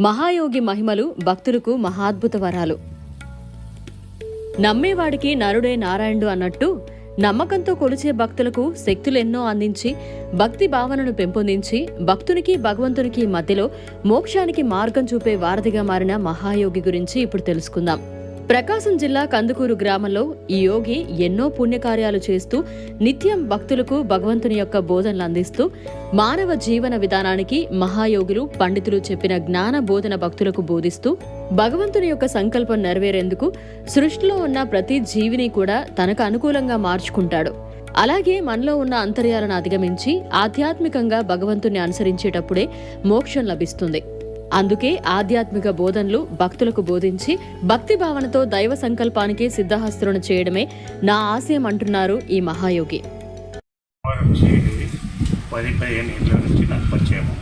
మహాయోగి మహిమలు భక్తులకు మహాద్భుత వరాలు. నమ్మేవాడికి నరుడే నారాయణుడు అన్నట్టు నమ్మకంతో కొలిచే భక్తులకు శక్తులెన్నో అందించి భక్తి భావనను పెంపొందించి భక్తునికి భగవంతునికి మధ్యలో మోక్షానికి మార్గం చూపే వారధిగా మారిన మహాయోగి గురించి ఇప్పుడు తెలుసుకుందాం. ప్రకాశం జిల్లా కందుకూరు గ్రామంలో ఈ యోగి ఎన్నో పుణ్యకార్యాలు చేస్తూ నిత్యం భక్తులకు భగవంతుని యొక్క బోధనలు అందిస్తూ మానవ జీవన విధానానికి మహాయోగులు పండితులు చెప్పిన జ్ఞాన బోధన భక్తులకు బోధిస్తూ భగవంతుని యొక్క సంకల్పం నెరవేరేందుకు సృష్టిలో ఉన్న ప్రతి జీవిని కూడా తనకు అనుకూలంగా మార్చుకుంటాడు. అలాగే మనలో ఉన్న అంతర్యాలను అధిగమించి ఆధ్యాత్మికంగా భగవంతుని అనుసరించేటప్పుడే మోక్షం లభిస్తుంది. అందుకే ఆధ్యాత్మిక బోధనలు భక్తులకు బోధించి భక్తి భావనతో దైవ సంకల్పానికి సిద్ధహస్తులను చేయడమే నా ఆశయం అంటున్నారు ఈ మహాయోగి. పది పదిహేను ఏళ్ళ నుంచి నాకు పరిచయము.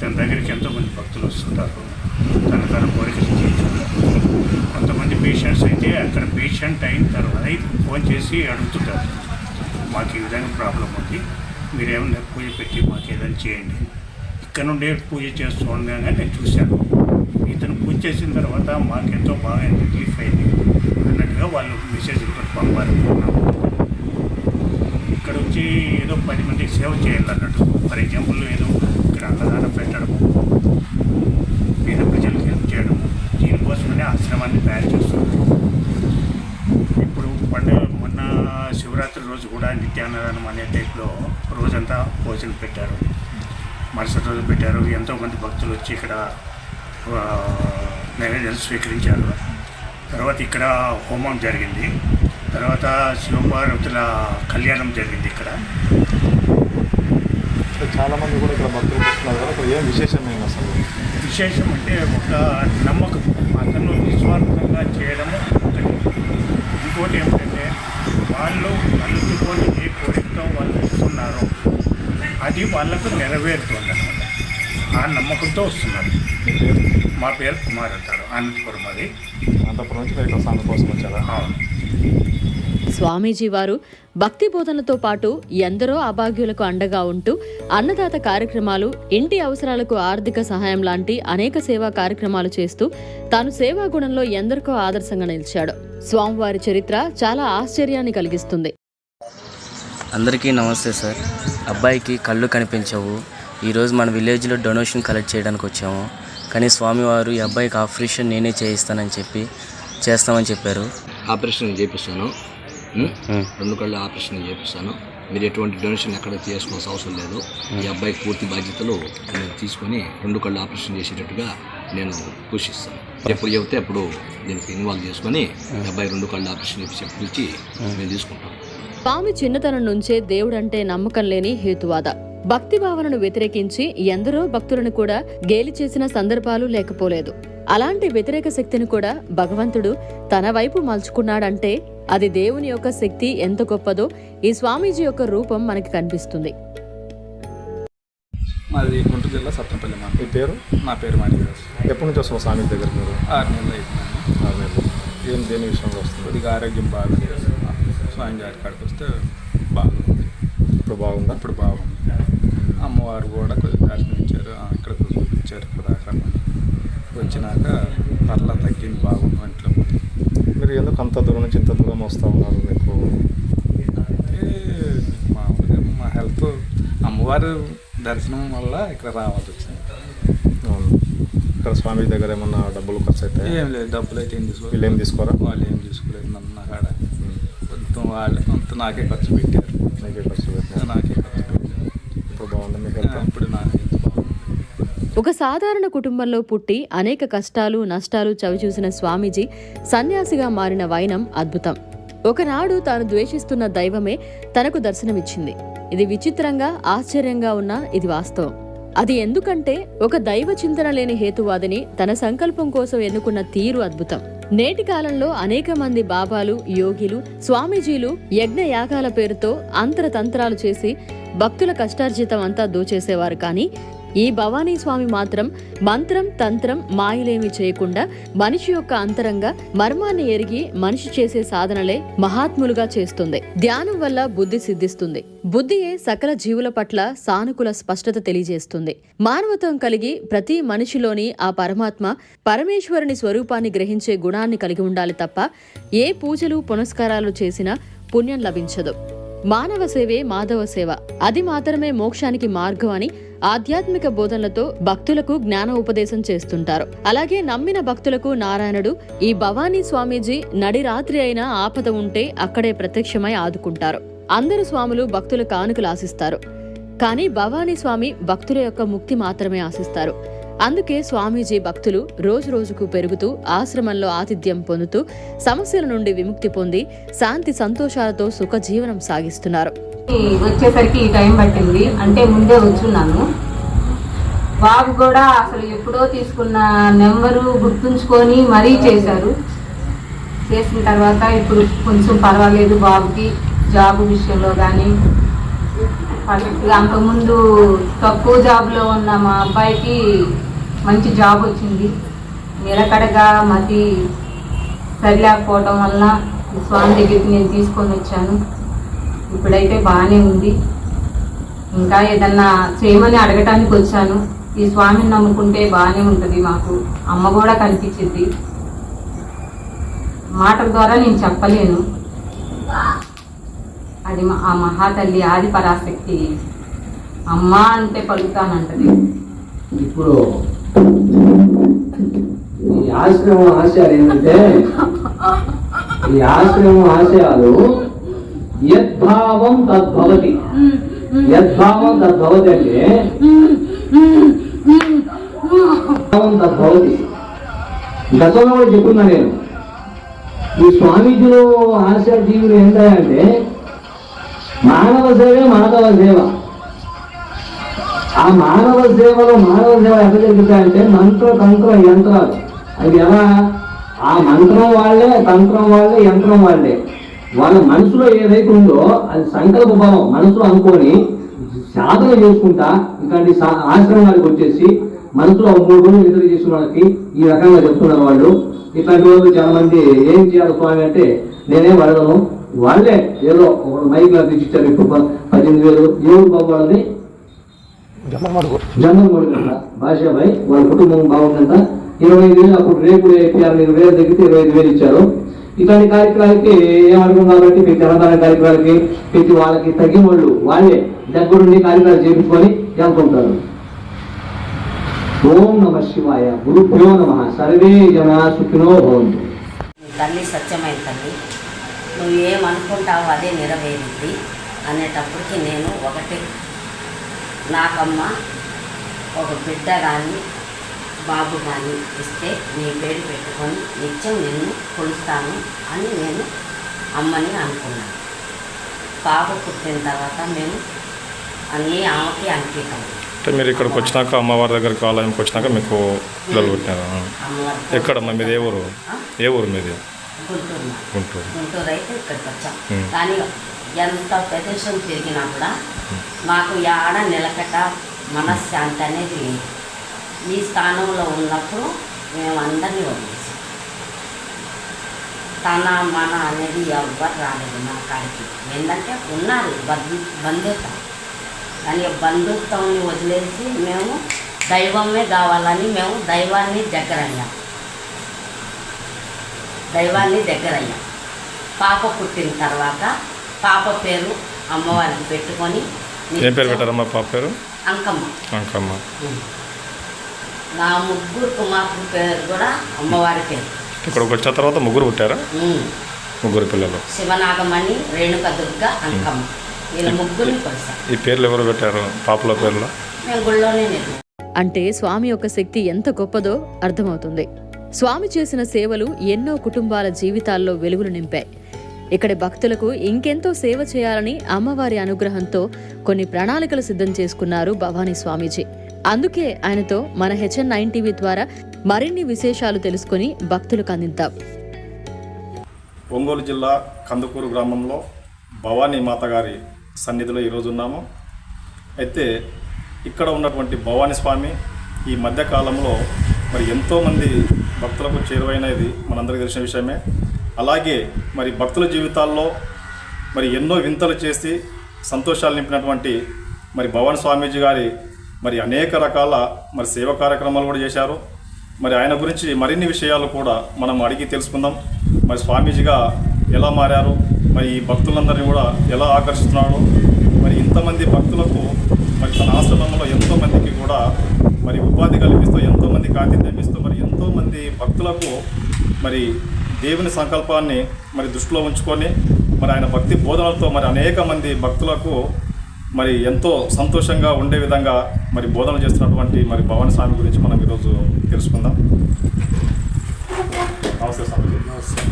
తన దగ్గరికి ఎంతోమంది భక్తులు వస్తుంటారు. తన తన కోరికలు చేయించుకుంటారు కొంతమంది పేషెంట్స్ అయితే అక్కడ పేషెంట్ అయిన తర్వాత ఫోన్ చేసి అడుగుతుంటారు. మాకు ఈ విధంగా ప్రాబ్లం ఉంది. మీరేమన్నా పూజ పెట్టి మాకు ఏదైనా చేయండి. ఇక్కడ నుండే పూజ చేస్తూ ఉండగానే నేను చూశాను. ఇతను పూజ చేసిన తర్వాత మాకెంతో బాగా రిలీఫ్ అయింది. అన్నట్టుగా వాళ్ళు మెసేజ్ కూడా పంపారు. ఇక్కడ వచ్చి ఏదో పది మందికి సేవ చేయాలన్నట్టు. ఫర్ ఎగ్జాంపుల్ ఏదో ఇక్కడ అన్నదానం పెట్టడము పేద ప్రజలకు హెల్ప్ చేయడం దీనికోసమనే ఆశ్రమాన్ని తయారు చేస్తున్నారు. ఇప్పుడు పండుగ మొన్న శివరాత్రి రోజు కూడా నిత్యాన్నదానం అనే టైప్లో రోజంతా భోజనం పెట్టారు. మరుసటి రోజు పెట్టారు. ఎంతోమంది భక్తులు వచ్చి ఇక్కడ నైవేద్యాలు స్వీకరించారు. తర్వాత ఇక్కడ హోమం జరిగింది. తర్వాత శివపార్వతుల కళ్యాణం జరిగింది ఇక్కడ. అంటే చాలా మంది కూడా ఇక్కడ భక్తులు వస్తున్నారు కదా. ఏం విశేషమైన అసలు? విశేషం అంటే ఒక నమ్మకం అతను నిస్వార్థంగా చేయడము ఒకటి. ఇంకోటి ఏమిటంటే వాళ్ళు కలుసుకొని ఏ కోరికతో వాళ్ళు ఇస్తున్నారో అది వాళ్ళకు నెరవేరుతుంది అనమాట ఆ నమ్మకంతో వస్తున్నారు. మీ పేరు కుమార్ అంటారు. అనంతపురం అది. అనంతపురం నుంచి ఇక్కడ స్వామి కోసం వచ్చారా? అవును. స్వామీజీ వారు భక్తి బోధనలతో పాటు ఎందరో అభాగ్యులకు అండగా ఉంటూ అన్నదాత కార్యక్రమాలు ఇంటి అవసరాలకు ఆర్థిక సహాయం లాంటి అనేక సేవా కార్యక్రమాలు చేస్తూ తాను సేవా గుణంలో ఎందరికో ఆదర్శంగా నిలిచాడు. స్వామివారి చరిత్ర చాలా ఆశ్చర్యాన్ని కలిగిస్తుంది. అందరికీ నమస్తే సార్. అబ్బాయికి కళ్ళు కనిపించవు. ఈరోజు మన విలేజ్లో డొనేషన్ కలెక్ట్ చేయడానికి వచ్చాము. కానీ స్వామివారు ఈ అబ్బాయికి ఆపరేషన్ నేనే చేయిస్తానని చెప్పి చేస్తామని చెప్పారు. ఆపరేషన్ చేపిస్తాను? రెండు కళ్ళు ఆపరేషన్ చేపిస్తాను. మీరు ఎటువంటి డొనేషన్ ఎక్కడ చేసుకోవాల్సిన అవసరం లేదు. ఈ అబ్బాయికి పూర్తి బాధ్యతలు నేను తీసుకొని రెండు కళ్ళు ఆపరేషన్ చేసేటట్టుగా నేను పోషిస్తాను. ఎప్పుడు చెబితే అప్పుడు దీనికి ఇన్వాల్వ్ చేసుకొని అబ్బాయి రెండు కళ్ళు ఆపరేషన్ చేసి పిలిచి మేము తీసుకుంటాం స్వామి చిన్నతనం నుంచే దేవుడంటే నమ్మకం లేని హేతువాద. భక్తి భావనను వ్యతిరేకించి ఎందరో భక్తులను కూడా గేలి చేసిన సందర్భాలు లేకపోలేదు. అలాంటి వ్యతిరేక శక్తిని కూడా భగవంతుడు తన వైపు మలుచుకున్నాడంటే అది దేవుని యొక్క శక్తి ఎంత గొప్పదో ఈ స్వామీజీ యొక్క రూపం మనకి కనిపిస్తుంది. మాది గుంటూరు జిల్లా సత్తంపల్లి మీ మండలం పేరు? నా పేరు మాణిదాస్ ఎప్పటి నుంచి వస్తున్నారు స్వామి దగ్గర మీరు? ఆరు నెలలు నెలలు. ఏం దేని విషయంలో వస్తుంది కొద్దిగా ఆరోగ్యం బాగుంది స్వామి గారి కాడికి వస్తే బాగుంది ఇప్పుడు బాగుందా? ఇప్పుడు బాగుంది. అమ్మవారు కూడా కొద్దిగా దర్శనమిచ్చారు ఆ, ఇక్కడ చూపించారు ప్రధాన వచ్చినాక పర్లా తగ్గింది బాగుంది ఒంట్లో. మీరు ఎందుకు అంత దూరం నుంచి ఇంత దూరం వస్తూ ఉన్నారు మీకు? మామూలుగా మా హెల్త్ అమ్మవారు దర్శనం వల్ల ఇక్కడ రావాల్సి వచ్చింది. ఇక్కడ స్వామి దగ్గర ఏమన్నా డబ్బులు ఖర్చు అయితే ఏం లేదు డబ్బులు అయితే ఏం తీసుకో వీళ్ళు ఏం తీసుకోరా? వాళ్ళు ఏం తీసుకోలేదు. వాళ్ళు అంత నాకే ఖర్చు పెట్టారు. నీకే ఖర్చు పెట్టినా నాకే ఖర్చు పెట్టారు. ఇప్పుడు బాగుందా మీకు ఒక సాధారణ కుటుంబంలో పుట్టి అనేక కష్టాలు నష్టాలు చవిచూసిన స్వామీజీ సన్యాసిగా మారిన వైనం అద్భుతం. ఒకనాడు తాను ద్వేషిస్తున్న దైవమే తనకు దర్శనమిచ్చింది. ఇది విచిత్రంగా ఆశ్చర్యంగా ఉన్నా ఇది వాస్తవం. అది ఎందుకంటే ఒక దైవ చింతన లేని హేతువాదిని తన సంకల్పం కోసం ఎన్నుకున్న తీరు అద్భుతం. నేటి కాలంలో అనేక మంది బాబాలు యోగిలు స్వామీజీలు యజ్ఞయాగాల పేరుతో అంతరతంత్రాలు చేసి భక్తుల కష్టార్జితం అంతా దోచేసేవారు. కానీ ఈ భవానీ స్వామి మాత్రం మంత్రం తంత్రం మాయలేమి చేయకుండా మనిషి యొక్క అంతరంగ మర్మాన్ని ఎరిగి మనిషి చేసే సాధనలే మహాత్ములుగా చేస్తుంది. ధ్యానం వల్ల బుద్ధి సిద్ధిస్తుంది. బుద్ధియే సకల జీవుల పట్ల సానుకూల స్పష్టత తెలియజేస్తుంది. మానవత్వం కలిగి ప్రతి మనిషిలోని ఆ పరమాత్మ పరమేశ్వరుని స్వరూపాన్ని గ్రహించే గుణాన్ని కలిగి ఉండాలి తప్ప ఏ పూజలు పునస్కారాలు చేసినా పుణ్యం లభించదు. మానవ సేవే మాధవ సేవ. అది మాత్రమే మోక్షానికి మార్గం అని ఆధ్యాత్మిక బోధనలతో భక్తులకు జ్ఞాన ఉపదేశం చేస్తుంటారు. అలాగే నమ్మిన భక్తులకు నారాయణుడు ఈ భవానీ స్వామీజీ నడి రాత్రి అయినా ఆపద ఉంటే అక్కడే ప్రత్యక్షమై ఆదుకుంటారు. అందరు స్వాములు భక్తుల కానుకలు ఆశిస్తారు. కానీ భవానీ స్వామి భక్తుల యొక్క ముక్తి మాత్రమే ఆశిస్తారు. అందుకే స్వామీజీ భక్తులు రోజు రోజుకు పెరుగుతూ ఆశ్రమంలో ఆతిథ్యం పొందుతూ సమస్యల నుండి విముక్తి పొంది శాంతి సంతోషాలతో సుఖ జీవనం సాగిస్తున్నారు. వచ్చేసరికి ఈ టైం పట్టింది. అంటే ముందే వచ్చున్నాను. బాబు కూడా అసలు ఎప్పుడో తీసుకున్న నెంబరు గుర్తుంచుకొని మరీ చేశారు. చేసిన తర్వాత ఇప్పుడు కొంచెం పర్వాలేదు బాబుకి జాబ్ విషయంలో కానీ పర్ఫెక్ట్గా అంతకుముందు తక్కువ జాబ్లో ఉన్న మా అబ్బాయికి మంచి జాబ్ వచ్చింది. నిలకడగా మతి సరిలేకపోవటం వల్ల స్వామి దగ్గరికి నేను తీసుకొని వచ్చాను. ఇప్పుడైతే బాగానే ఉంది. ఇంకా ఏదన్నా చేయమని అడగటానికి వచ్చాను. ఈ స్వామిని నమ్ముకుంటే బాగానే ఉంటుంది మాకు. అమ్మ కూడా కనిపించింది. మాటల ద్వారా నేను చెప్పలేను. అది ఆ మహాతల్లి ఆది పరాశక్తి. అమ్మ అంటే పలుకుతానంటది. ఇప్పుడు ఈ ఆశ్రమం ఆశయాలు ఏంటంటే ఈ ఆశ్రమం ఆశయాలు యద్భావం తద్భవతి. యద్భావం తద్భవతి అంటే భావం తద్భవతి. గతంలో కూడా చెప్పున్నా నేను. ఈ స్వామీజీలో జీవులు ఏంటంటే మానవ సేవే మానవ సేవ. ఆ మానవ సేవలో మానవ సేవ ఎట్లా జరుగుతాయంటే మంత్ర తంత్ర యంత్రాలు. అది ఎలా? ఆ మంత్రం వాళ్ళే తంత్రం వాళ్ళే యంత్రం వాళ్ళే. వాళ్ళ మనసులో ఏదైతే ఉందో అది సంకల్ప బలం మనసులో అనుకొని సాధన చేసుకుంటా ఇట్లాంటి సా- ఆశ్రమాలకు వచ్చేసి మనసులో మూడు రోజులు నిద్ర చేసిన వాళ్ళకి ఈ రకంగా చెప్తున్నారు వాళ్ళు. ఇట్లాంటి వాళ్ళు చాలా మంది ఏం చేయాలి స్వామి అంటే నేనేం అడగను వాళ్ళే ఏదో ఒక మైక్ లా తెచ్చిచ్చారు ఇప్పుడు పద్దెనిమిది వేలు. ఎవరు బాబు వాళ్ళది? జన్మం కొడుకంట భాషాబాయ్ వాళ్ళ కుటుంబం బాగుందంట. ఇరవై ఐదు వేలు అప్పుడు రేపు ఐదు వేలు తగ్గితే ఇరవై ఐదు వేలు ఇచ్చారు. ఇట్లాంటి కార్యక్రమాలకి ఏమనుకున్నాం కాబట్టి మీ తెలంగాణ కార్యక్రమాలకి ప్రతి వాళ్ళకి తగ్గిన వాళ్ళు వాళ్ళే దగ్గరుండి కార్యక్రమాలు చేపించుకొని వెళ్తుంటారు ఓం నమ శివాయ గురుభ్యో నమ సర్వే జన సుఖినో భవంతు. తల్లి సత్యమైన తల్లి నువ్వు ఏమనుకుంటావో అదే నెరవేరుద్ది అనేటప్పటికి నేను ఒకటి. నాకమ్మ ఒక బిడ్డ కానీ బాబు కానీ ఇస్తే నీ పేరు పెట్టుకొని నిత్యం నిన్ను కొలుస్తాను అని నేను అమ్మని అనుకున్నాను పాప పుట్టిన తర్వాత మేము అన్నీ ఆమెకి అంకితం. అంటే మీరు ఇక్కడికి వచ్చినాక అమ్మవారి దగ్గరికి ఆలయంకి వచ్చినాక మీకు పిల్లలు పుట్టినారు. ఎక్కడమ్మా మీది? ఏ ఊరు? ఏ ఊరు మీది? గుంటూరు. గుంటూరు. గుంటూరు అయితే ఇక్కడికి వచ్చాం. కానీ ఎంత ప్రదేశం తిరిగినా కూడా మాకు ఆడ నిలకట మనశ్శాంతి అనేది లేదు. ఈ స్థానంలో ఉన్నప్పుడు మేము అందరినీ వదిలేసాం. తన మన అనేది ఎవ్వరు రాలేదు మా కాడికి. ఏంటంటే ఉన్నారు బంధు బంధుత్వం కానీ బంధుత్వాన్ని వదిలేసి మేము దైవమే కావాలని మేము దైవాన్ని దగ్గరయ్యాం. దైవాన్ని దగ్గరయ్యాం. పాప పుట్టిన తర్వాత పాప పేరు అమ్మవారికి పెట్టుకొని ఏం పేరు పెట్టారమ్మా పాప పేరు? అంకమ్మ. అంకమ్మ. నా ముగ్గురు కుమార్తె పేరు కూడా అమ్మవారి పేరు. ఇక్కడికి వచ్చిన తర్వాత ముగ్గురు పుట్టారా. ముగ్గురు పిల్లలు. శివనాగమణి రేణుక దుర్గ అంకమ్మ. వీళ్ళ ముగ్గురిని కొలిసాం ఈ పేర్లు ఎవరు పెట్టారు? పాపల పేర్లు? మేము గుళ్ళోనే నిర్ణయం అంటే స్వామి యొక్క శక్తి ఎంత గొప్పదో అర్థమవుతుంది. స్వామి చేసిన సేవలు ఎన్నో కుటుంబాల జీవితాల్లో వెలుగులు నింపాయి. ఇక్కడి భక్తులకు ఇంకెంతో సేవ చేయాలని అమ్మవారి అనుగ్రహంతో కొన్ని ప్రణాళికలు సిద్ధం చేసుకున్నారు భవానీ స్వామీజీ. అందుకే ఆయనతో మన హెచ్ఎన్ నైన్ టీవీ ద్వారా మరిన్ని విశేషాలు తెలుసుకుని భక్తులకు అందిద్దాం. ఒంగోలు జిల్లా కందుకూరు గ్రామంలో భవానీ మాత గారి సన్నిధిలో ఈరోజు ఉన్నాము. అయితే ఇక్కడ ఉన్నటువంటి భవానీ స్వామి ఈ మధ్యకాలంలో మరి ఎంతోమంది భక్తులకు చేరువైనది మనందరికీ తెలిసిన విషయమే. అలాగే మరి భక్తుల జీవితాల్లో మరి ఎన్నో వింతలు చేసి సంతోషాలు నింపినటువంటి మరి భవానీ స్వామీజీ గారి మరి అనేక రకాల మరి సేవ కార్యక్రమాలు కూడా చేశారు. మరి ఆయన గురించి మరిన్ని విషయాలు కూడా మనం అడిగి తెలుసుకుందాం. మరి స్వామీజీగా ఎలా మారారు? మరి ఈ భక్తులందరినీ కూడా ఎలా ఆకర్షిస్తున్నాడు మరి ఇంతమంది భక్తులకు మరి తన ఆశ్రమంలో ఎంతోమందికి కూడా మరి ఉపాధి కల్పిస్తూ ఎంతోమందికి ఆతిథ్యం ఇస్తూ మరి ఎంతోమంది భక్తులకు మరి దేవుని సంకల్పాన్ని మరి దృష్టిలో ఉంచుకొని మరి ఆయన భక్తి బోధనలతో మరి అనేక మంది భక్తులకు మరి ఎంతో సంతోషంగా ఉండే విధంగా మరి బోధన చేస్తున్నటువంటి మరి భవాని స్వామి గురించి మనం ఈరోజు తెలుసుకుందాం. నమస్తే స్వామి. నమస్తే.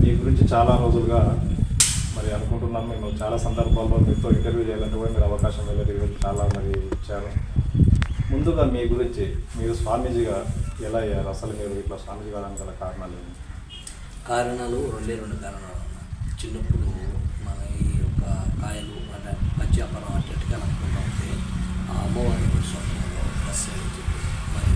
మీ గురించి చాలా రోజులుగా మరి అనుకుంటున్నాం మేము చాలా సందర్భాల్లో మీతో ఇంటర్వ్యూ చేయాలంటే కూడా మీరు అవకాశం వెళ్ళేది చాలా మరి ఇచ్చారు. ముందుగా మీ గురించి మీరు స్వామీజీగా ఎలా అయ్యారు? అసలు మీరు ఇట్లా స్వామీజీ కావడానికి గల కారణాలు కారణాలు రెండే రెండు కారణాలు చిన్నప్పుడు మన ఈ యొక్క కాయలు అంటే పచ్చి అట్టట్టుగా అనుకుంటా ఉంటే ఆ అమ్మవారి కూడా స్వప్నంలో బస్ మరి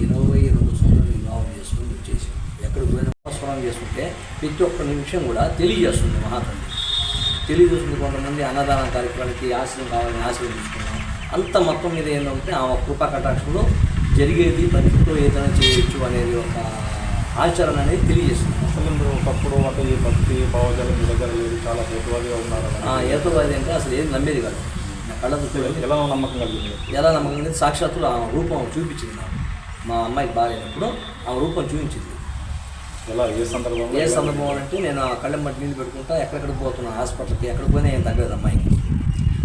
ఇరవై రెండు సంవత్సరాలు వివాహం చేసుకుని వచ్చేసి ఎక్కడికి పోయినా స్నానం చేసుకుంటే ప్రతి ఒక్క నిమిషం కూడా తెలియజేస్తుంది మహాతల్లి తెలియజేస్తుంది కొంతమంది అన్నదాన కార్యక్రమానికి ఆశ్రయం కావాలని ఆశ్రయం తీసుకున్నాం. అంత మొత్తం మీద ఏంటంటే ఆ కృపా కటాక్షంలో జరిగేది భక్తితో ఏదైనా చేయొచ్చు అనేది ఒక ఆచరణ అనేది తెలియజేస్తుంది. అసలు మీరు ఒకప్పుడు అంటే ఈ భక్తి భావజాలం మీ దగ్గర లేదు చాలా హేతువాదిగా ఉన్నారు ఆ ఏతవాది అంటే అసలు ఏది నమ్మేది కాదు. చూడండి. ఎలా నమ్మకం కలిగింది? ఎలా నమ్మకం అనేది సాక్షాత్తులు ఆ రూపం చూపించింది నాకు. మా అమ్మాయికి బాగాలేనప్పుడు ఆ రూపం చూపించింది. ఎలా? ఏ సందర్భంలో? ఏ సందర్భం అంటే నేను ఆ కళ్ళెం బట్టి నీళ్ళు పెట్టుకుంటా ఎక్కడెక్కడికి పోతున్నా హాస్పిటల్కి ఎక్కడికి పోయినా ఏం తగ్గలేదు అమ్మాయికి.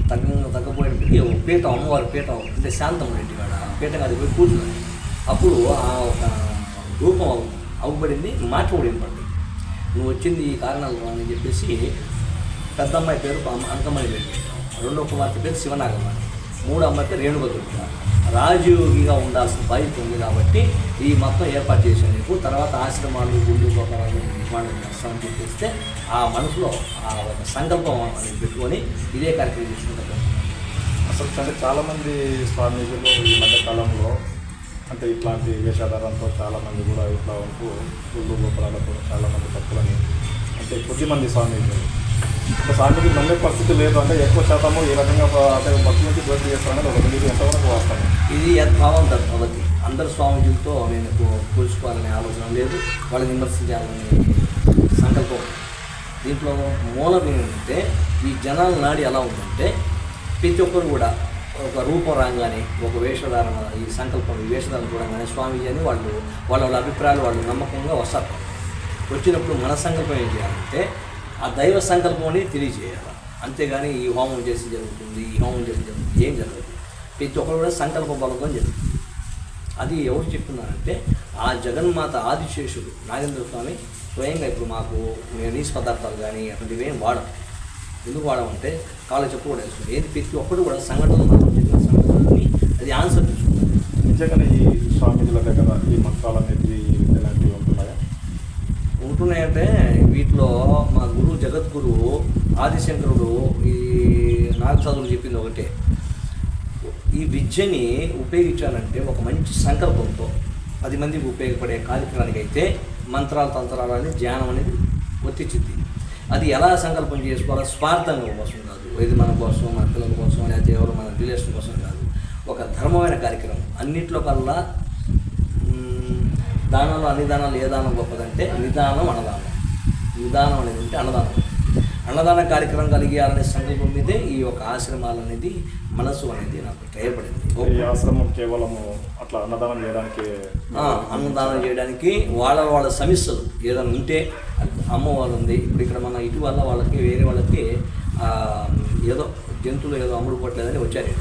తగ్గ తగ్గపోయినప్పటికీ ఓ పీఠం అమ్మవారి పీఠం అంటే శాంతం రెడ్డి వాడ ఆ పీఠం అది పోయి కూర్చున్నాడు అప్పుడు ఆ ఒక రూపం అవ్వబడింది మాట కూడా వినపడింది నువ్వు వచ్చింది ఈ కారణాలు అని చెప్పేసి పెద్ద అమ్మాయి పేరు అమ్మ- అంకమణి పేరు రెండో కుమార్తె పేరు శివనాగమ్మ మూడో అమ్మాయి పేరు రేణుక రాజయోగిగా ఉండాల్సిన బాధ్యత ఉంది కాబట్టి ఈ మొత్తం ఏర్పాటు చేశాను నీకు. తర్వాత ఆశ్రమాలు గుళ్ళు గోపురాలు నిర్మాణం చేస్తామని చెప్పేస్తే ఆ మనసులో ఆ ఒక సంకల్పం అనేది పెట్టుకొని ఇదే కార్యక్రమం చేసుకుంటాను అసలు అంటే చాలామంది స్వామీజీలు ఈ మధ్య కాలంలో అంటే ఇట్లాంటి వేషాధారంతో చాలామంది కూడా ఇట్లా ఉంటూ గుళ్ళు గోపురాలతో చాలామంది భక్తులని అంటే కొద్దిమంది స్వామీజీలు. అంటే స్వామికి నమ్మే పరిస్థితి లేదు అంటే ఎక్కువ శాతము ఈ రకంగా అంటే భక్తులకి దోషి చేస్తారనేది ఒక తెలియదు ఎంతవరకు వాస్తవం? ఇది యద్భావం తద్భవతి అందరు స్వామీజీలతో నేను పోల్చుకోవాలనే ఆలోచన లేదు. వాళ్ళని విమర్శించాలనే సంకల్పం దీంట్లో మూలం ఏంటంటే ఈ జనాల నాడి ఎలా ఉందంటే ప్రతి ఒక్కరు కూడా ఒక రూపం రాగానే ఒక వేషధారణ ఈ సంకల్పం ఈ వేషధారణ చూడగానే స్వామీజీ అని వాళ్ళు వాళ్ళ వాళ్ళ అభిప్రాయాలు వాళ్ళు నమ్మకంగా వస్తారు. వచ్చినప్పుడు మన సంకల్పం ఏం చేయాలంటే ఆ దైవ సంకల్పం అనేది తెలియజేయాలి. అంతేగాని ఈ హోమం చేసి జరుగుతుంది ఈ హోమం చేసి జరుగుతుంది ఏం జరగదు. ప్రతి ఒక్కరు కూడా సంకల్ప బలకం జరుగుతుంది. అది ఎవరు చెప్తున్నారంటే ఆ జగన్మాత ఆదిశేషుడు నాగేంద్ర స్వామి స్వయంగా ఇప్పుడు మాకు నీసు పదార్థాలు కానీ అటువంటివి ఏం వాడం ఎందుకు వాడమంటే కాళ్ళు చెప్పు కూడా వేసుకుంటాం ఏది ప్రతి ఒక్కరు కూడా సంఘటనలు మనం చెప్పిన సంఘటనని అది ఆన్సర్ తీసుకుంటారు నిజంగానే ఈ స్వామీజీల దగ్గర ఈ మంత్రాలు అనేది ఇలాంటివి ఉంటున్నాయా? ఉంటున్నాయంటే వీటిలో మా గురువు జగద్గురువు ఆదిశంకరుడు ఈ చదువులు చెప్పింది ఒకటే. ఈ విద్యని ఉపయోగించాలంటే ఒక మంచి సంకల్పంతో పది మందికి ఉపయోగపడే కార్యక్రమానికి అయితే మంత్రాలు తంత్రాలు అనేది ధ్యానం అనేది వర్తించింది. అది ఎలా సంకల్పం చేసుకోవాలో స్వార్థంగా కోసం కాదు. ఇది మన కోసం మన పిల్లల కోసం లేకపోతే ఎవరు మన రిలేషన్ కోసం కాదు. ఒక ధర్మమైన కార్యక్రమం. అన్నింటిలో కల్లా దానంలో అన్ని దానాలు ఏ దానం గొప్పదంటే నిదానం అన్నదానం. నిదానం అనేది అంటే అన్నదానం. అన్నదాన కార్యక్రమం కలిగేయాలనే సంకల్పం మీదే ఈ యొక్క ఆశ్రమాలు అనేది మనసు అనేది నాకు ఈ ఆశ్రమం కేవలము అట్లా అన్నదానం చేయడానికి అన్నదానం చేయడానికి వాళ్ళ వాళ్ళ సమస్యలు ఏదైనా ఉంటే అమ్మవారు ఉంది ఇప్పుడు ఇక్కడ మన ఇటీవల వాళ్ళకి వేరే వాళ్ళకి ఏదో జంతువులు ఏదో అమ్ముడు పోవట్లేదని వచ్చారు.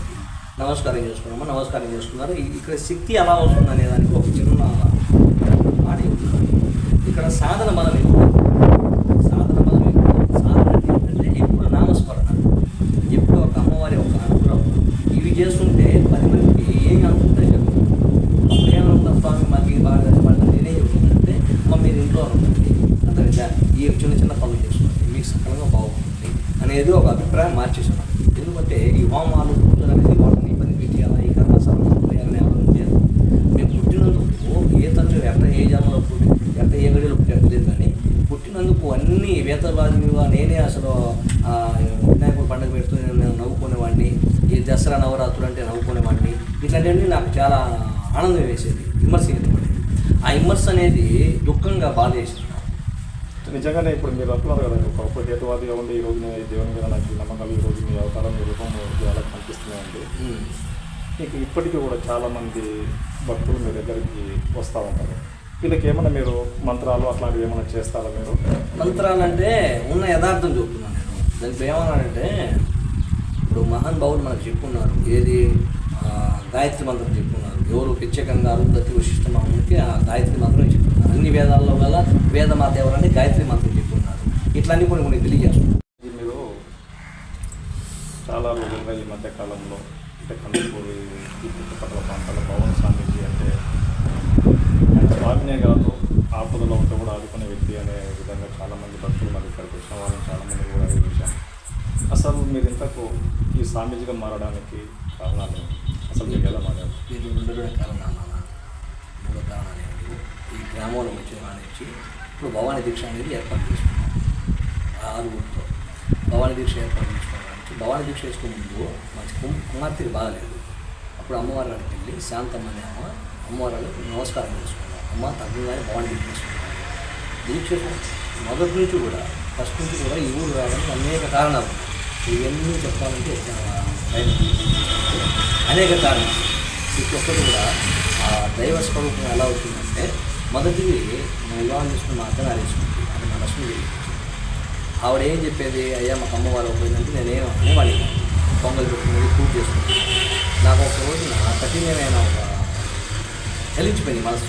నమస్కారం చేసుకున్నాము? నమస్కారం చేసుకున్నారు. ఇక్కడ శక్తి ఎలా వస్తుంది అనే దానికి ఒక చిన్న మాట. ఇక్కడ సాధన బలం ఎక్కువ సాధన బలం ఎక్కువ సాధన అంటే ఏంటంటే ఎప్పుడు నామస్మరణ ఎప్పుడు ఒక అమ్మవారి ఒక అనుగ్రహం ఇవి చేస్తుంటే పది మందికి ఏం అనుకుంటే చెప్పదు అని ఉంటుంది అర్థమైందా ఈ చిన్న చిన్న పనులు చేసుకోండి మీకు సకలంగా బాగుంటుంది అనేది ఒక అభిప్రాయం మార్చేసాను ఎందుకంటే ఈ హోమాలు పూజలు అనేది వాళ్ళని ఇబ్బంది పెట్టేయాలా ఈ కర్మశాలను చేయాలని ఎవరు లేదు మేము పుట్టినందుకు ఏ తండ్రి ఎట్ట ఏ జన్మలో పుట్టి ఎట్ట ఏ గడిలో పుట్టారు తెలియదు కానీ పుట్టినందుకు అన్ని వేతవాదిగా నేనే అసలు ఆ, వినాయకుడు పండుగ పెడుతూ నేను నవ్వుకునేవాడిని ఈ దసరా నవరాత్రులు అంటే నవ్వుకునేవాడిని ఇట్లాంటివన్నీ నాకు చాలా ఆనందం వేసేది విమర్శ ఏర్పడేది ఆ విమర్శ అనేది దుఃఖంగా బాధ వేసింది నిజంగానే ఇప్పుడు మీరు అంటున్నారు కదా ఒకప్పుడు హేతువాదిగా ఉండి ఈ రోజు దేవుని మీద నాకు ఈ నమ్మకాలు ఈ రోజు మీ అవతారం మీ రూపం చాలా కనిపిస్తున్నాయండి? మీకు ఇప్పటికీ కూడా చాలామంది భక్తులు మీ దగ్గరికి వస్తూ ఉంటారు. వీళ్ళకి ఏమైనా మీరు మంత్రాలు అట్లాంటివి ఏమైనా చేస్తారా మీరు? మంత్రాలంటే ఉన్న యథార్థం చెప్తున్నాను నేను. దానికి ఏమన్నానంటే ఇప్పుడు మహాన్ బాబులు మనకు చెప్పున్నారు ఏది గాయత్రి మంత్రం చెప్పున్నారు. ఎవరు పిచ్చకంగా అరుంధతి వశిష్ఠ మహామునికి ఆ గాయత్రి మంత్రం చెప్పున్నారు అన్ని వేదాల్లో గల వేదమాత ఎవరని గాయత్రి మంత్రం చెప్పున్నారు ఇట్లన్నీ కొన్ని కొన్ని తెలియజేస్తున్నారు. ఇది మీరు చాలా రోజులుగా ఈ మధ్య కాలంలో అంటే కందుకూరి ఈ చుట్టుపక్కల ప్రాంతాల పవన్ స్వామీజీ అంటే స్వామినే కాదు ఆపదలో ఉంటే కూడా ఆదుకునే వ్యక్తి అనే విధంగా చాలామంది భక్తులు మరి ఇక్కడికి వచ్చిన వాళ్ళని చాలామంది కూడా ఈ విషయం. అసలు మీరు ఇంతకు ఈ స్వామీజీగా మారడానికి కారణాలు? అసలు మీకు ఎలా మారారు? రెండు కారణాలు మూడో కారణాలు ఈ గ్రామంలో వచ్చిన నుంచి ఇప్పుడు భవానీ దీక్ష అనేది ఏర్పాటు చేసుకున్నాం. ఆ ఆరుగురితో. భవానీ దీక్ష ఏర్పాటు చేసుకోవడానికి భవానీ దీక్ష చేసుకునే ముందు మంచి కుమ్ కుమార్తెకి బాగలేదు. అప్పుడు అమ్మవారి గారికి వెళ్ళి శాంతమ్మ అనే అమ్మ అమ్మవారి నమస్కారం చేసుకున్నాం. అమ్మ తగ్గగానే భవానీ దీక్ష చేసుకున్నాం దీక్ష మొదటి నుంచి కూడా ఫస్ట్ నుంచి కూడా ఈ ఊరు రావడానికి అనేక కారణాలు ఇవన్నీ చెప్పాలంటే అనేక కారణాలు. ప్రతి ఒక్కరు కూడా ఆ దైవ స్వరూపం ఎలా అవుతుందంటే మొదటిది మా వివాహం చేసుకుని మా అర్థం ఆలోచించింది అది మా లక్ష్మి ఆవిడ ఏం చెప్పేది? అయ్యా మాకు అమ్మవారు పోయిందంటే నేనేం అనేవాడిని. కాదు. పొంగల్ పెట్టుకునేది పూజ చేసుకునేది నాకు ఒక రోజున కఠినమైన ఒక చలించిపోయింది మనసు.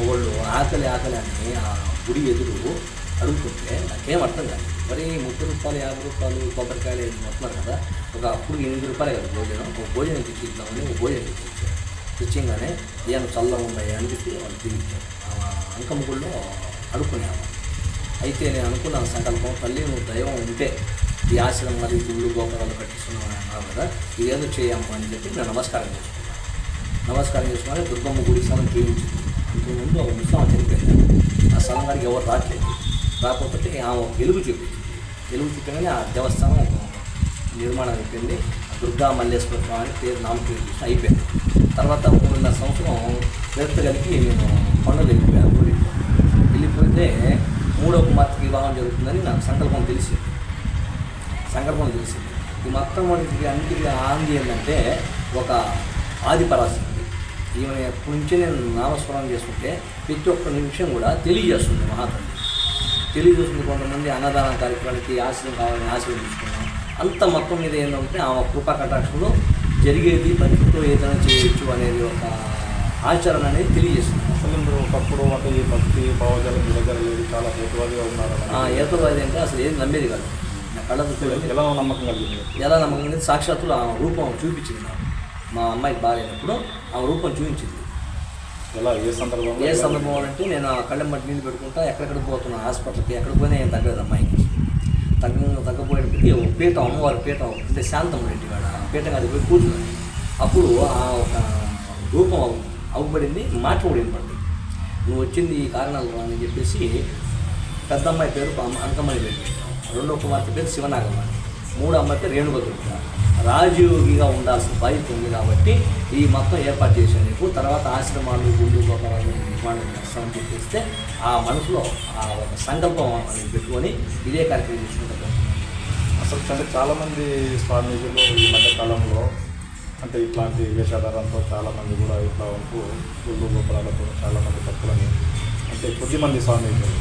ఒకళ్ళు ఆకలి ఆకలి అని ఆ గుడి ఎదురు అడుగుతుంటే నాకేం అర్థం కాదు మరి ముప్పై రూపాయలు యాభై రూపాయలు కొబ్బరికాయలు వేసి మొత్తం కదా. ఒక అప్పుడు ఎనిమిది రూపాయలు కదా భోజనం. ఒక భోజనం తెచ్చిద్దామని ఒక భోజనం తెచ్చి తెచ్చింగానే ఏమైనా చల్లగా ఉన్నాయి అని చెప్పి వాళ్ళు తిరిగిచ్చారు అంకమ్మ గుడిలో అనుకున్నాను. అయితే నేను అనుకున్నాను సంకల్పం తల్లి నువ్వు దైవం ఉంటే ఈ ఆశ్రమం మరి గుళ్ళు గోపురాలు కట్టిస్తున్నావు అని అన్నావు కదా ఇదేదో చేయమ్మా అని చెప్పి నేను నమస్కారం చేసుకున్నాను. నమస్కారం చేసుకుని దుర్గమ్మ గుడి స్థలం జీవించింది ఇంతకుముందు ఒక ముస్లాం చనిపోయింది. ఆ స్థలం గారికి ఎవరు రావట్లేదు రాకపోతే ఆమె వెలుగు చూపించింది. వెలుగు చూపించగానే ఆ దేవస్థానం నిర్మాణం అయిపోయింది. దుర్గా మల్లేశ్వర స్వామి పేరు నామకరణం అయిపోయింది. తర్వాత మూడున్నర సంవత్సరం పేరుతో కలిపి నేను కొండలు వెళ్ళిపోయాను ఊరికి వెళ్ళిపోతే మూడో కుమార్తెకి వివాహం జరుగుతుందని నాకు సంకల్పం తెలిసింది సంకల్పం తెలిసింది ఈ మొత్తం వాటికి అన్నిటికీ ఆంది ఏంటంటే ఒక ఆది పరాశక్తి ఈమె ఎప్పటి నుంచి నేను నామస్మరణ చేసుకుంటే ప్రతి ఒక్క నిమిషం కూడా తెలియజేస్తుంది మహాతండ్రి తెలియజేస్తుంది కొంతమంది అన్నదాన కార్యక్రమానికి ఆశ్రయం కావాలని ఆశీర్వదించుకున్నాం. అంత మొత్తం మీద ఏంటంటే ఆమె కృపా కటాక్షంలో జరిగేది భక్తితో ఏదైనా చేయొచ్చు అనేది ఒక ఆచరణ అనేది తెలియజేస్తుంది. అసలు మీరు ఒకప్పుడు అంటే ఈ భక్తి భావజాలం లేదు చాలా హేతువాదిగా ఉన్నారు ఆ ఏతవాది అంటే అసలు ఏది నమ్మేది కాదు. నా కళ్ళతో చూడండి ఎలా నమ్మకం కలిగింది? ఎలా నమ్మకం అనేది సాక్షాత్తులు ఆ రూపం చూపించింది నాకు. మా అమ్మాయికి బాగాలేనప్పుడు ఆ రూపం చూపించింది. ఎలా? ఏ సందర్భంలో? ఏ సందర్భం అంటే నేను ఆ కళ్ళ మట్టి నీళ్ళు పెట్టుకుంటా ఎక్కడెక్కడ పోతున్నా హాస్పిటల్కి ఎక్కడికి పోయినా ఏం తగ్గలేదు అమ్మాయికి. తగ్గ తగ్గపోయేటప్పటికి ఓ పీఠ అమ్మవారి పీఠ అంటే శాంతం రెడ్డి కాడ ఆ పీఠం పోయి కూర్చున్నాను అప్పుడు ఆ ఒక రూపం అవ్వబడింది మాట్లాడింది పడింది నువ్వు వచ్చింది ఈ కారణాలు అని చెప్పేసి పెద్ద అమ్మాయి పేరు అమ్మ- అంకమణి పేరు రెండో కుమార్తె పేరు శివనాగమ్మ. మూడో అమ్మాయి పేరు రేణుక రాజయోగిగా ఉండాల్సిన బాధ్యత ఉంది కాబట్టి ఈ మొత్తం ఏర్పాటు చేశాను నీకు తర్వాత ఆశ్రమాలు గుళ్ళు గోపురాలు నిర్మాణం చేస్తామని చెప్పేస్తే ఆ మనసులో ఆ ఒక సంకల్పం అనేది పెట్టుకొని ఇదే కార్యక్రమం చేసుకుంటాం అసలు అంటే చాలామంది స్వామీజీలు ఈ మధ్య కాలంలో అంటే ఇట్లాంటి వేషాధారంతో చాలామంది కూడా ఇట్లా ఉంటూ గుళ్ళు గోపురాలతో చాలామంది భక్తులని అంటే కొద్దిమంది స్వామీజీలు.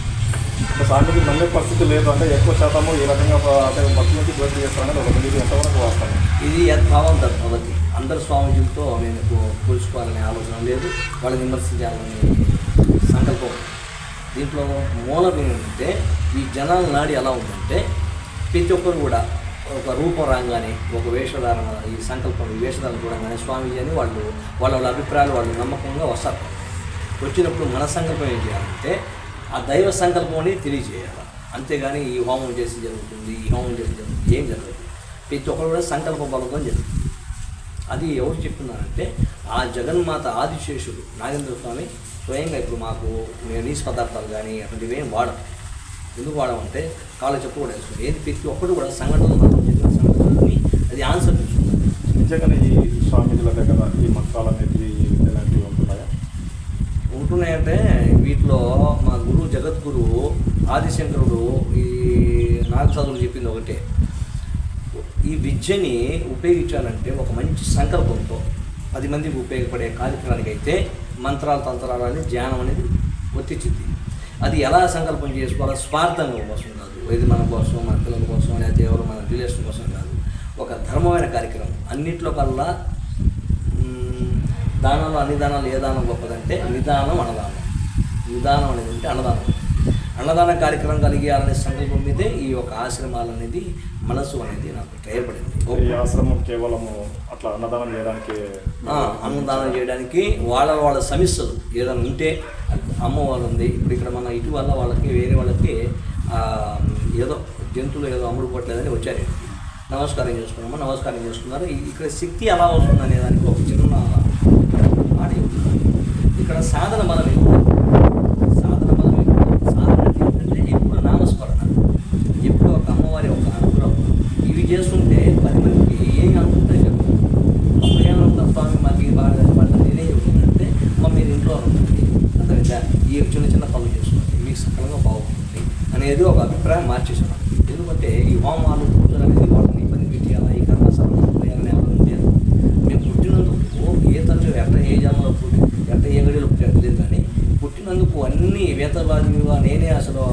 అంటే స్వామీజీ నమ్మే పరిస్థితి లేదు అంటే ఎక్కువ శాతము ఈ రకంగా అంటే భక్తులకి ద్వేషం చేస్తారనేది ఒక ఇది ఎంతవరకు వాస్తవం? ఇది యద్భావం తద్భవతి అందరు స్వామీజీలతో నేను పోల్చుకోవాలనే ఆలోచన లేదు. వాళ్ళని విమర్శించాలని సంకల్పం. దీంట్లో మూలం ఏంటంటే ఈ జనాల నాడి ఎలా ఉందంటే ప్రతి ఒక్కరు కూడా ఒక రూపం రాగానే ఒక వేషధారణ ఈ సంకల్పం ఈ వేషధారణ చూడగానే స్వామీజీ అని వాళ్ళు వాళ్ళ వాళ్ళ అభిప్రాయాలు వాళ్ళు నమ్మకంగా వస్తారు. వచ్చినప్పుడు మన సంకల్పం ఏం చేయాలంటే ఆ దైవ సంకల్పం అనేది తెలియజేయాలి. అంతేగాని ఈ హోమం చేసి జరుగుతుంది ఈ హోమం చేసి జరుగుతుంది ఏం జరగదు. ప్రతి ఒక్కరు కూడా సంకల్ప బలకం జరుగుతుంది. అది ఎవరు చెప్తున్నారంటే ఆ జగన్మాత ఆదిశేషుడు నాగేంద్ర స్వామి స్వయంగా ఇప్పుడు మాకు మేము నీసు పదార్థాలు కానీ అటువంటివి ఏం వాడం ఎందుకు వాడమంటే కాళ్ళ చెప్పు కూడా వేసుకుంది ఏది ప్రతి ఒక్కరు కూడా సంఘటనలని అది ఆన్సర్ నిజంగానే ఈ స్వామీజీల దగ్గర ఈ మంత్రాలు అనేది ఇలాంటివి ఉంటున్నాయా? ఉంటున్నాయంటే వీటిలో మా గురువు జగద్గురువు ఆదిశంకరుడు ఈ నాలుగు చదువులు చెప్పింది ఒకటే. ఈ విద్యని ఉపయోగించాలంటే ఒక మంచి సంకల్పంతో పది మందికి ఉపయోగపడే కార్యక్రమానికి అయితే మంత్రాలు తంత్రాలు అనేది ధ్యానం అనేది వర్తించింది. అది ఎలా సంకల్పం చేసుకోవాలో స్వార్థంగా కోసం కాదు. ఇది మన కోసం మన పిల్లల కోసం లేకపోతే ఎవరు మన రిలేషన్ కోసం కాదు. ఒక ధర్మమైన కార్యక్రమం. అన్నిట్లో కల్లా దానాలు అన్ని దానాలు ఏ దానం గొప్పదంటే నిదానం అన్నదానం. నిదానం అనేది అంటే అన్నదానం. అన్నదాన కార్యక్రమం కలిగేయాలనే సంకల్పం మీదే ఈ యొక్క ఆశ్రమాలు అనేది మనసు అనేది నాకు ఏర్పడింది ఈ ఆశ్రమం కేవలము అట్లా అన్నదానం చేయడానికి అన్నదానం చేయడానికి వాళ్ళ వాళ్ళ సమస్యలు ఏదైనా ఉంటే అమ్మవాళ్ళు ఉంది ఇప్పుడు ఇక్కడ మన ఇటు వల్ల వాళ్ళకి వేరే వాళ్ళకి ఏదో జంతువులు ఏదో అమ్ముడు పోవట్లేదని వచ్చారు. నమస్కారం చేసుకున్నాము? నమస్కారం చేసుకున్నారు. ఇక్కడ శక్తి ఎలా వస్తుంది అనే దానికి ఒక చిన్న మాట ఇక్కడ సాధన బలం ఎక్కువ సాధన బలం ఎక్కువ సాధన అంటే ఏంటంటే ఎప్పుడు నామస్మరణ ఎప్పుడు ఒక అమ్మవారి ఒక అనుగ్రహం ఇవి చేస్తుంటే పది మందికి ఏం అనుకుంటాయి చెప్పు అప్పుడు ఏమనుకుంటా స్వామి మాకు ఈ బాగా పడ్డ నేనే చెప్తున్నానంటే మా మీరు ఇంట్లో ఉంటుంది అర్థమైందా ఈ చిన్న చిన్న పనులు చేసుకోండి మీకు సకలంగా బాగుంటుంది అనేది ఒక అభిప్రాయం మార్చేసాను ఎందుకంటే ఈ హోమాలు పూజలు అనేది వాళ్ళని ఇబ్బంది పెట్టేయాలా ఈ కర్మాసనం చేయాలని ఎవరు లేదు మేము పుట్టినందుకు ఏ తండ్రి ఎట్ట ఏ జన్మలో పుట్టి ఎట్ట ఏ గడిలో పుట్టారు తెలియదు కానీ పుట్టినందుకు అన్ని వేతవాదిగా నేనే అసలు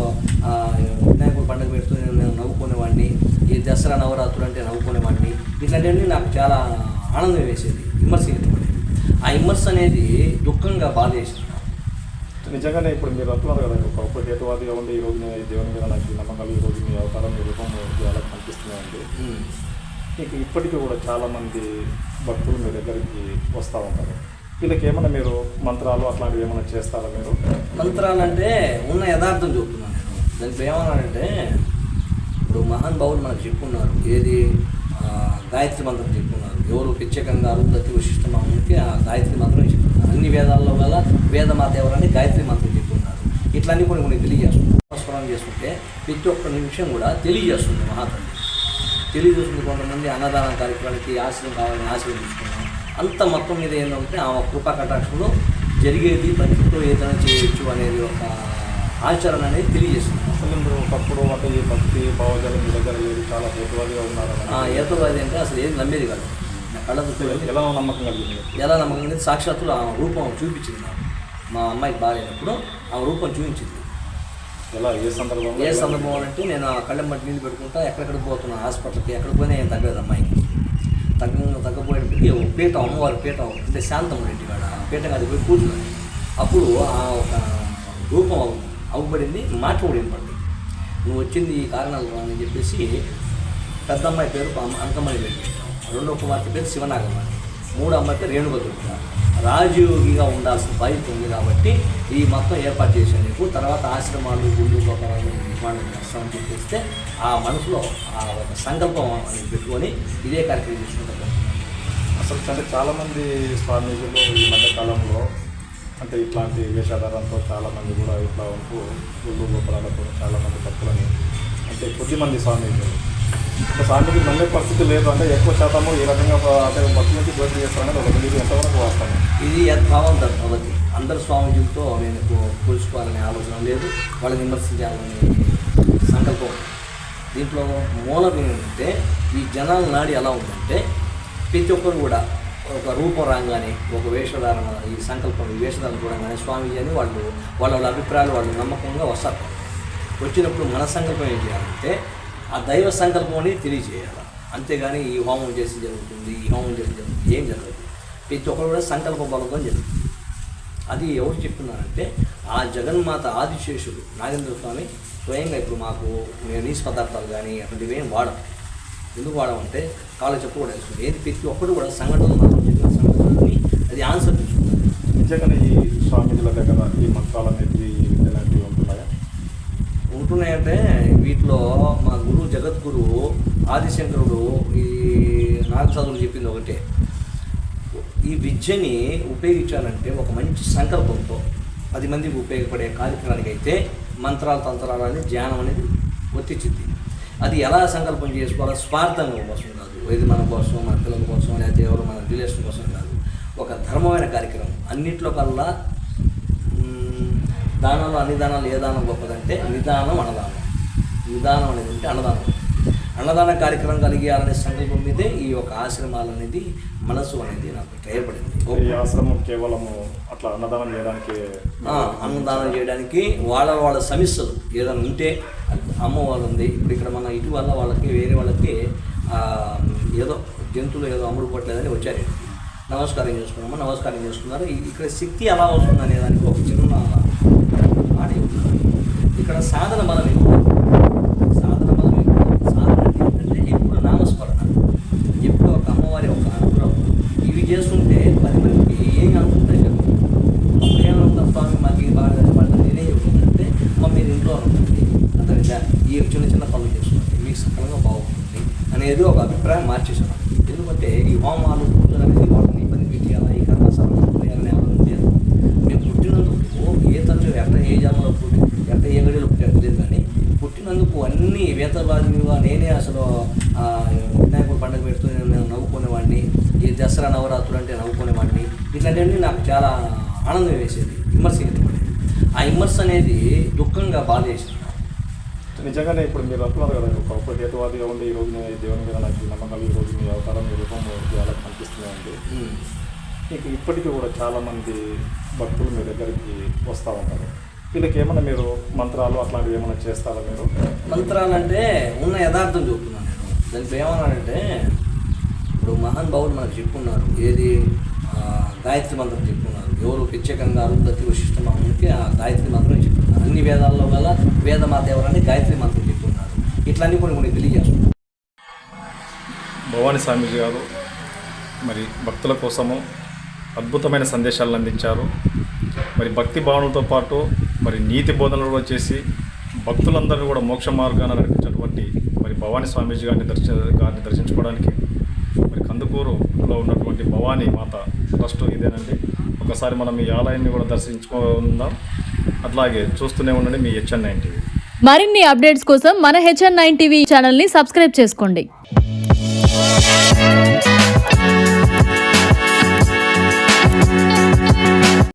ఆ, వినాయకుడు పండుగ పెడుతూ నేను నవ్వుకునేవాడిని ఈ దసరా నవరాత్రులు అంటే నవ్వుకునేవాడిని ఇట్లాంటివన్నీ నాకు చాలా ఆనందం వేసేది విమర్శ ఆ విమర్శ అనేది దుఃఖంగా బాధ నాకు. నిజంగానే ఇప్పుడు మీరు అంటున్నారు కదా ఒక హేతువాదిగా ఉండి ఈ రోజు నేను దేవుని మీద నాకు ఈ నమ్మకాలు ఈ రోజు మీ అవతారం మీ రూపం చాలా కనిపిస్తున్నాయండి. మీకు ఇప్పటికీ కూడా చాలామంది భక్తులు మీ దగ్గరికి వస్తూ ఉంటారు. వీళ్ళకి ఏమైనా మీరు మంత్రాలు అట్లాంటివి ఏమైనా చేస్తారా మీరు? మంత్రాలు అంటే ఉన్న యథార్థం చెప్తున్నాను నేను. దానికి ఏమన్నానంటే ఇప్పుడు మహాన్ భావులు మనకు చెప్పున్నారు ఏది గాయత్రి మంత్రం చెప్పుకున్నారు ఎవరు ప్రత్యేకంగా అరుంధతి వశిష్ఠ మహామునికి ఆ గాయత్రి మంత్రం చెప్పుకున్నారు అన్ని వేదాల్లో గల వేదమాత ఎవరని గాయత్రి మంత్రం చెప్పుకున్నారు ఇట్లాంటి కొన్ని కొన్ని తెలియజేస్తున్నారు. స్మరణ చేసుకుంటే ప్రతి ఒక్క నిమిషం కూడా తెలియజేస్తుంది మహాతల్లి తెలియజేస్తుంది కొంతమంది అన్నదాన కార్యక్రమానికి ఆశ్రయం కావాలని ఆశీర్వదించుకున్నాం అంత మొత్తం మీద ఏంటంటే ఆ కృపా కటాక్షంలో జరిగేది ప్రతితో ఏదైనా చేయొచ్చు అనేది ఒక ఆచరణ అనేది తెలియజేస్తుంది. అసలు మీరు ఒకప్పుడు అంటే ఈ భక్తి భావజాలం మీ దగ్గర లేదు చాలా హేతువాదిగా ఆ ఉన్నారని ఏతవాది అంటే అసలు ఏది నమ్మేది కాదు. కళ్ళతో ఎలా నమ్మకం కలిగింది? ఎలా నమ్మకం అనేది సాక్షాత్తులు ఆ రూపం చూపించింది నాకు. మా అమ్మాయికి బాగాలేనప్పుడు ఆ రూపం చూపించింది. ఎలా? ఏ సందర్భంలో? ఏ సందర్భం అంటే నేను ఆ కళ్ళెం బట్టి నీళ్ళు పెట్టుకుంటా ఎక్కడెక్కడ పోతున్నా హాస్పిటల్కి ఎక్కడ పోయినా ఏం తగ్గలేదు అమ్మాయికి. తగ్గ తగ్గపోయేటప్పటికి పీట అమ్మవారి పీట అంటే శాంతం రెడ్డి కాడ ఆ పీట అది పోయి కూర్చున్నాను. అప్పుడు ఆ ఒక రూపం అవ్వబడింది మాట కూడా నువ్వు వచ్చింది ఈ కారణాలు అని చెప్పేసి పెద్ద అమ్మాయి పేరు అంకమణి పేరు రెండో కుమార్తె పేరు శివనాగమణి. మూడో అమ్మాయి పేరు రేణుక దుర్గ రాజయోగిగా ఉండాల్సిన బాధ్యత ఉంది కాబట్టి ఈ మొత్తం ఏర్పాటు చేశాను నీకు తర్వాత ఆశ్రమాలు గుళ్ళు గోపురాలు నిర్మాణం చేస్తామని చెప్పేస్తే ఆ మనసులో ఆ ఒక సంకల్పం అని పెట్టుకొని ఇదే కార్యక్రమం చేసుకుంటాం అసలు అంటే చాలామంది స్వామీజీలు ఈ మధ్యకాలంలో అంటే ఇట్లాంటి వేషాధారంతో చాలామంది కూడా ఇట్లా ఉంటూ గుళ్ళు గోపురాలతో చాలామంది భక్తులని అంటే కొద్దిమంది స్వామీజీలు అంటే స్వామికి నమ్మే పరిస్థితి లేదు అంటే ఎక్కువ శాతము ఈ రకంగా అంటే భక్తులకి దోషి చేస్తారనేది ఒక ఇది ఎంతవరకు వాస్తవం? ఇది యద్భావం తద్భవతి అందరు స్వామీజీలతో నేను పోల్చుకోవాలనే ఆలోచన లేదు వాళ్ళని విమర్శించాలనే సంకల్పం. దీంట్లో మూలం ఏంటంటే ఈ జనాల నాడి ఎలా ఉందంటే ప్రతి ఒక్కరు కూడా ఒక రూపం రాగానే ఒక వేషధారణ ఈ సంకల్పం ఈ వేషధారణ చూడగానే స్వామీజీ అని వాళ్ళు వాళ్ళ వాళ్ళ అభిప్రాయాలు వాళ్ళు నమ్మకంగా వస్తారు. వచ్చినప్పుడు మన సంకల్పం ఏం చేయాలంటే ఆ దైవ సంకల్పం అనేది తెలియజేయాలి. అంతేగాని ఈ హోమం చేసి జరుగుతుంది ఈ హోమం చేసి జరుగుతుంది ఏం జరగదు. ప్రతి ఒక్కరు కూడా సంకల్ప బలంతో జరుగుతుంది. అది ఎవరు చెప్తున్నారంటే ఆ జగన్మాత ఆదిశేషుడు నాగేంద్ర స్వామి స్వయంగా ఇప్పుడు మాకు మేము నీసు పదార్థాలు కానీ అటువంటివి ఏం వాడం ఎందుకు వాడమంటే కాళ్ళ చెప్పు కూడా ఏది ప్రతి ఒక్కరు కూడా చెప్పిన సంఘటనని అది ఆన్సర్ నిజంగానే ఈ స్వామీజీల దగ్గర ఈ మంత్రాలు అనేది ఇలాంటివి ఉంటున్నాయా? ఉంటున్నాయంటే వీటిలో మా గురువు జగద్గురువు ఆదిశంకరుడు ఈ చదువులు చెప్పింది ఒకటే. ఈ విద్యని ఉపయోగించాలంటే ఒక మంచి సంకల్పంతో పది మందికి ఉపయోగపడే కార్యక్రమానికి అయితే మంత్రాలు తంత్రాలు అనేది ధ్యానం అనేది వర్తించింది. అది ఎలా సంకల్పం చేసుకోవాలో స్వార్థంగా కోసం కాదు. ఇది మన కోసం మన పిల్లల కోసం లేకపోతే ఎవరు మన రిలేషన్ కోసం కాదు. ఒక ధర్మమైన కార్యక్రమం. అన్నిట్లో కల్లా దానాలు అన్ని దానాలు ఏ దానం గొప్పదంటే నిదానం అన్నదానం. నిదానం అనేది అంటే అన్నదానం. అన్నదాన కార్యక్రమం కలిగేయాలనే సంకల్పం మీదే ఈ యొక్క ఆశ్రమాలు అనేది మనసు అనేది నాకు ఏర్పడింది ఆశ్రమం కేవలము అట్లా అన్నదానం చేయడానికి అన్నదానం చేయడానికి వాళ్ళ వాళ్ళ సమస్యలు ఏదైనా ఉంటే అమ్మవారు ఉంది ఇప్పుడు ఇక్కడ మన ఇటీవల వాళ్ళకి వేరే వాళ్ళకి ఏదో జంతువులు ఏదో అమ్ముడు పట్టలేదని వచ్చారు. నమస్కారం చేసుకున్నాము? నమస్కారం చేసుకున్నారు. ఇక్కడ శక్తి ఎలా వస్తుంది అనే దానికి ఒక చిన్న మాట ఇక్కడ సాధన బలం ఎక్కువ సాధన బలం ఎక్కువ సాధన అంటే ఏంటంటే ఎప్పుడు నామస్మరణ ఎప్పుడు ఒక అమ్మవారి ఒక అనుగ్రహం ఇవి చేస్తుంటే పది మందికి ఏం అనుకుంటాయి కదా ప్రేమానంద స్వామి మాకు ఈ బాగా పడ్డ నేనే చెప్తుందంటే మా మీరు ఇంట్లో ఉంటుంది అతనిగా ఈ చిన్న చిన్న పనులు చేసుకోండి మీకు సకలంగా బాగుంటుంది అనేది ఒక అభిప్రాయం మార్చేసాను ఎందుకంటే ఈ హోమాలు పూజలు అనేది వాటిని ఇబ్బంది పెట్టాలా ఈ కర్ణాసారం అనేది ఎవరు లేదు మేము పుట్టినందుకు ఏ తల్లి ఎట్ట ఏ జన్మలో పుట్టి ఎట్ట ఏ గడిలో పుట్టారు తెలియదు కానీ పుట్టినందుకు అన్ని వేతవాదిగా నేనే అసలు ఆ, వినాయకుడు పండుగ పెడుతూ నేను నవ్వుకునేవాడిని ఈ దసరా నవరాత్రులు అంటే నవ్వుకునేవాడిని ఇట్లాంటివన్నీ నాకు చాలా ఆనందం వేసేది విమర్శ ఏర్పడేది ఆ విమర్శ అనేది దుఃఖంగా బాధ చేసింది నాకు. నిజంగానే ఇప్పుడు మీరు అంటున్నారు కదా ఒక హేతువాదిగా ఉండి ఈ రోజు దేవుని మీద నాకు ఈ నమ్మకాలు ఈ రోజు మీ అవతారం మీ రూపం చాలా కనిపిస్తున్నాయండి. మీకు ఇప్పటికీ కూడా చాలామంది భక్తులు మీ దగ్గరికి వస్తూ ఉంటారు వీళ్ళకి ఏమైనా మీరు మంత్రాలు అట్లాంటివి ఏమైనా చేస్తారా మీరు? మంత్రాలంటే ఉన్న యథార్థం చెప్తున్నాను నేను. దానికి ఏమన్నాడంటే ఇప్పుడు మహాన్ బాబులు మనకు చెప్పున్నారు ఏది? గాయత్రి మంత్రం చెప్పున్నారు ఎవరు ప్రత్యేకంగా అరుంధతి వశిష్ఠ మహామునికి ఆ గాయత్రి మంత్రం చెప్పున్నారు అన్ని వేదాల్లో గల వేదమాత ఎవరని గాయత్రి మంత్రం చెప్పున్నారు ఇట్లన్నీ కొన్ని కొన్ని తెలియజేస్తున్నారు. భవానీ స్వామీజీ గారు మరి భక్తుల కోసము అద్భుతమైన సందేశాలను అందించారు. మరి భక్తి భావనలతో పాటు మరి నీతి బోధనలు కూడా చేసి భక్తులందరినీ కూడా మోక్ష మార్గాన నడిపించినటువంటి మరి భవానీ స్వామీజీ గారిని దర్శ గారిని దర్శించుకోవడానికి మరి కందుకూరులో ఉన్నటువంటి భవానీ మాత ట్రస్ట్ ఇదేనండి. ఒకసారి మనం ఈ ఆలయాన్ని కూడా దర్శించుకుందాం. అట్లాగే చూస్తూనే ఉండండి మీ హెచ్ఎన్ నైన్ టీవీ. మరిన్ని అప్డేట్స్ కోసం మన హెచ్ఎన్ నైన్ టీవీ ఛానల్ని సబ్స్క్రైబ్ చేసుకోండి.